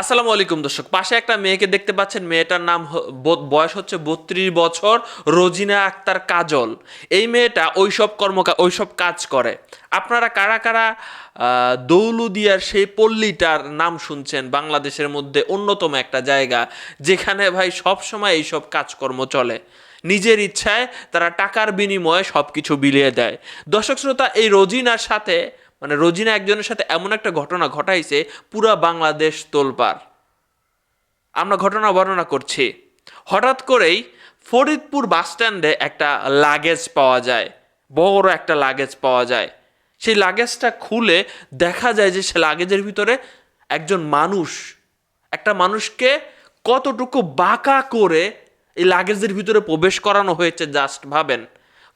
আসসালামু আলাইকুম দর্শক, পাশে একটা মেয়েকে দেখতে পাচ্ছেন, মেয়েটার নাম বয়স হচ্ছে বত্রিশ বছর, রোজিনা আক্তার কাজল। এই মেয়েটা ওইসব কর্ম ওইসব কাজ করে। আপনারা কারা কারা দৌলুদিয়ার সেই পল্লীটার নাম শুনছেন? বাংলাদেশের মধ্যে অন্যতম একটা জায়গা, যেখানে ভাই সব সময় এইসব কাজকর্ম চলে। নিজের ইচ্ছায় তারা টাকার বিনিময়ে সব কিছু বিলিয়ে দেয়। দর্শক শ্রোতা, এই রোজিনার সাথে মানে রোজিনা একজনের সাথে এমন একটা ঘটনা ঘটাইছে, পুরা বাংলাদেশ তোলপাড়। আমরা ঘটনা বর্ণনা করছি। হঠাৎ করেই ফরিদপুর বাস স্ট্যান্ডে একটা লাগেজ পাওয়া যায়, বড় একটা লাগেজ পাওয়া যায়। সেই লাগেজটা খুলে দেখা যায় যে সে লাগেজের ভিতরে একজন মানুষ, একটা মানুষকে কতটুকু বাঁকা করে এই লাগেজের ভিতরে প্রবেশ করানো হয়েছে জাস্ট ভাবেন।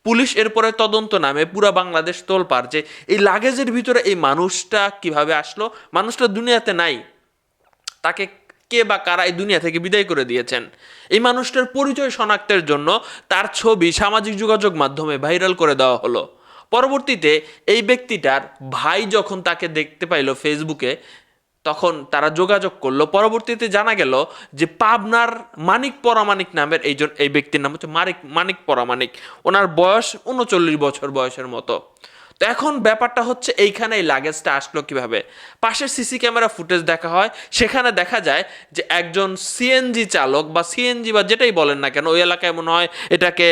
পুলিশ এরপরে তদন্ত নামে পুরা বাংলাদেশ তোলপার যে এই লাগেজের ভিতরে এই মানুষটা কীভাবে আসলো? মানুষটা দুনিয়াতে নাই। তাকে কে বা কারা এই দুনিয়া থেকে বিদায় করে দিয়েছেন? এই মানুষটার পরিচয় শনাক্তের জন্য তার ছবি সামাজিক যোগাযোগ মাধ্যমে ভাইরাল করে দেওয়া হলো। পরবর্তীতে এই ব্যক্তিটার ভাই যখন তাকে দেখতে পাইলো ফেসবুকে তখন তারা যোগাযোগ করল। পরবর্তীতে জানা গেল যে পাবনার মানিক পরামানিক নামের এইজন, এই ব্যক্তির নাম হচ্ছে মানিক মানিক পরামানিক। ওনার বয়স উনচল্লিশ বছর বয়সের মতো। তো এখন ব্যাপারটা হচ্ছে এইখানে এই লাগেজটা আসলো কীভাবে? পাশের সিসি ক্যামেরা ফুটেজ দেখা হয় সেখানে দেখা যায় যে একজন সিএনজি চালক বা সিএনজি বা যেটাই বলেন না কেন ওই এলাকায় মনে হয় এটাকে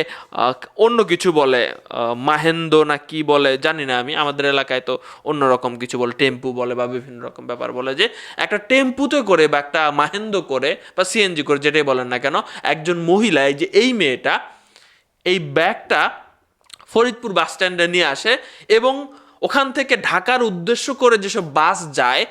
অন্য কিছু বলে আহ, মাহেন্দ্র না কি বলে জানি না আমি আমাদের এলাকায় তো অন্যরকম কিছু বলে টেম্পু বলে বা বিভিন্ন রকম ব্যাপার বলে যে একটা টেম্পুতে করে বা একটা মাহেন্দ্র করে বা সিএনজি করে যেটাই বলেন না কেন একজন মহিলা এই যে এই মেয়েটা এই ব্যাগটা ফরিদপুর বাস স্ট্যান্ডে নিয়ে আসে এবং ওখান থেকে ঢাকার উদ্দেশ্য করে যেসব বাস যায়,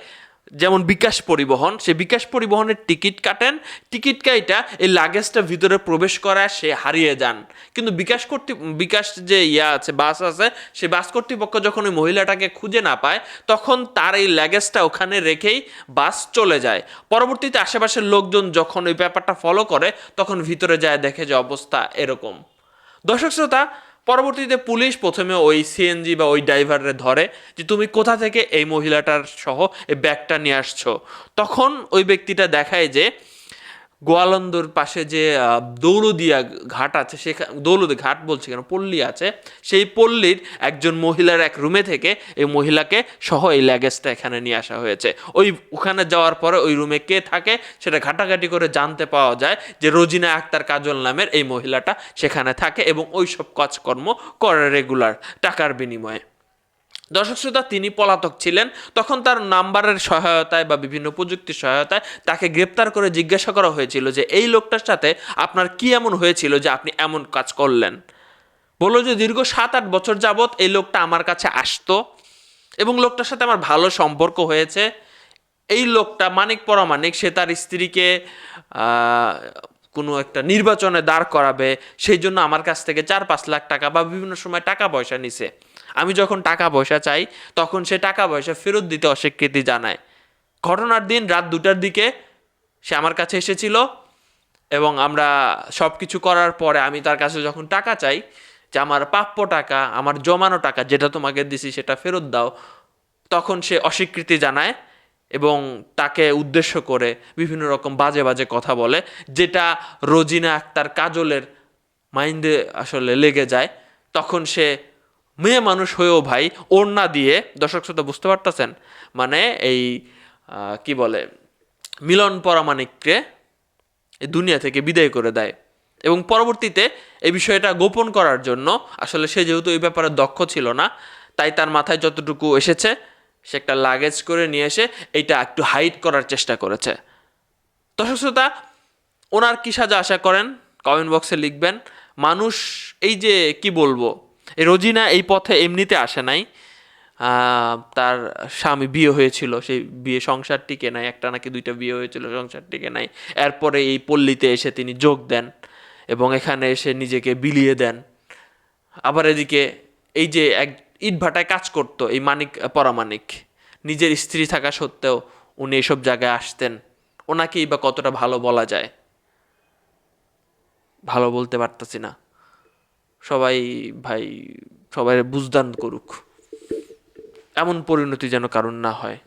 যেমন বিকাশ পরিবহন, সে বিকাশ পরিবহনের টিকিট কাটেন। টিকিট কাইটা এই লাগেজটা ভিতরে প্রবেশ করায়, সে হারিয়ে যান। কিন্তু বিকাশ কর্তৃ, বিকাশ যে ইয়া আছে, বাস আছে, সে বাস কর্তৃপক্ষ যখন ওই মহিলাটাকে খুঁজে না পায়, তখন তার এই লাগেজটা ওখানে রেখেই বাস চলে যায়। পরবর্তীতে আশেপাশের লোকজন যখন ওই ব্যাপারটা ফলো করে, তখন ভিতরে যায়, দেখে যে অবস্থা এরকম। দর্শক শ্রোতা পরবর্তীতে পুলিশ প্রথমে ওই সিএনজি বা ওই ড্রাইভারে ধরে যে তুমি কোথা থেকে এই মহিলাটার সহ এই ব্যাগটা নিয়ে আসছো। তখন ওই ব্যক্তিটা দেখায় যে গোয়ালন্দর পাশে যে দৌলদিয়া ঘাট আছে সেখানে দৌলদি ঘাট বলছি কেন, পল্লী আছে, সেই পল্লীর একজন মহিলার এক রুমে থেকে এই মহিলাকে সহ এই ল্যাগেজটা এখানে নিয়ে আসা হয়েছে। ওই, ওখানে যাওয়ার পরে ওই রুমে কে থাকে, সেটা ঘাটাঘাটি করে জানতে পাওয়া যায় যে রোজিনা আক্তার কাজল নামের এই মহিলাটা সেখানে থাকে এবং ওই সব কাজকর্ম করে রেগুলার, টাকার বিনিময়ে। দর্শক শ্রোতা, তিনি পলাতক ছিলেন। তখন তার নাম্বারের সহায়তায় বা বিভিন্ন প্রযুক্তির সহায়তায় তাকে গ্রেপ্তার করে জিজ্ঞাসা করা হয়েছিল যে, এই লোকটার সাথে আপনার কি এমন হয়েছিল যে আপনি এমন কাজ করলেন? বলল যে, দীর্ঘ সাত আট বছর যাবৎ এই লোকটা আমার কাছে আসতো এবং লোকটার সাথে আমার ভালো সম্পর্ক হয়েছে। এই লোকটা মানিক পরমানিক, সে তার স্ত্রীকে কোনো একটা নির্বাচনে দাঁড় করাবে, সেই জন্য আমার কাছ থেকে চার পাঁচ লাখ টাকা বা বিভিন্ন সময় টাকা পয়সা নিছে। আমি যখন টাকা পয়সা চাই, তখন সে টাকা পয়সা ফেরত দিতে অস্বীকৃতি জানায়। ঘটনার দিন রাত দুটার দিকে সে আমার কাছে এসেছিল এবং আমরা সব কিছু করার পরে আমি তার কাছে যখন টাকা চাই যে আমার প্রাপ্য টাকা, আমার জমানো টাকা যেটা তোমাকে দিছি সেটা ফেরত দাও, তখন সে অস্বীকৃতি জানায় এবং তাকে উদ্দেশ্য করে বিভিন্ন রকম বাজে বাজে কথা বলে, যেটা রোজিনা আক্তার কাজলের মাইন্ডে আসলে লেগে যায়। তখন সে মেয়ে মানুষ হয়েও ভাই ওড়না দিয়ে, দর্শক শ্রোতা বুঝতে পারতেছেন? মানে এই কি বলে, মিলন পরামাণিককে এই দুনিয়া থেকে বিদায় করে দেয়। এবং পরবর্তীতে এই বিষয়টা গোপন করার জন্য, আসলে সে যেহেতু এই ব্যাপারে দক্ষ ছিল না, তাই তার মাথায় যতটুকু এসেছে, সে একটা লাগেজ করে নিয়ে এসে এইটা একটু হাইড করার চেষ্টা করেছে। দর্শক শ্রোতা, ওনার কি সাজা আশা করেন? কমেন্ট বক্সে লিখবেন, মানুষ, এই যে কি বলব রোজিনা এই পথে এমনিতে আসে নাই। তার স্বামী বিয়ে হয়েছিল, সেই বিয়ে সংসার টিকে নাই, একটা নাকি দুইটা বিয়ে হয়েছিল, সংসার টিকে নাই। এরপরে এই পল্লীতে এসে তিনি যোগ দেন এবং এখানে এসে নিজেকে বিলিয়ে দেন। আবার এদিকে এই যে এক ইট ভাটায় কাজ করতো, এই মানিক, পরামানিক, নিজের স্ত্রী থাকা সত্ত্বেও উনি এইসব জায়গায় আসতেন। ওনাকেই বা কতটা ভালো বলা যায়, ভালো বলতে পারতাছি না। সবাই ভাই সবাই বুঝদান করুক। এমন পরিণতি যেন কারণ না হয়।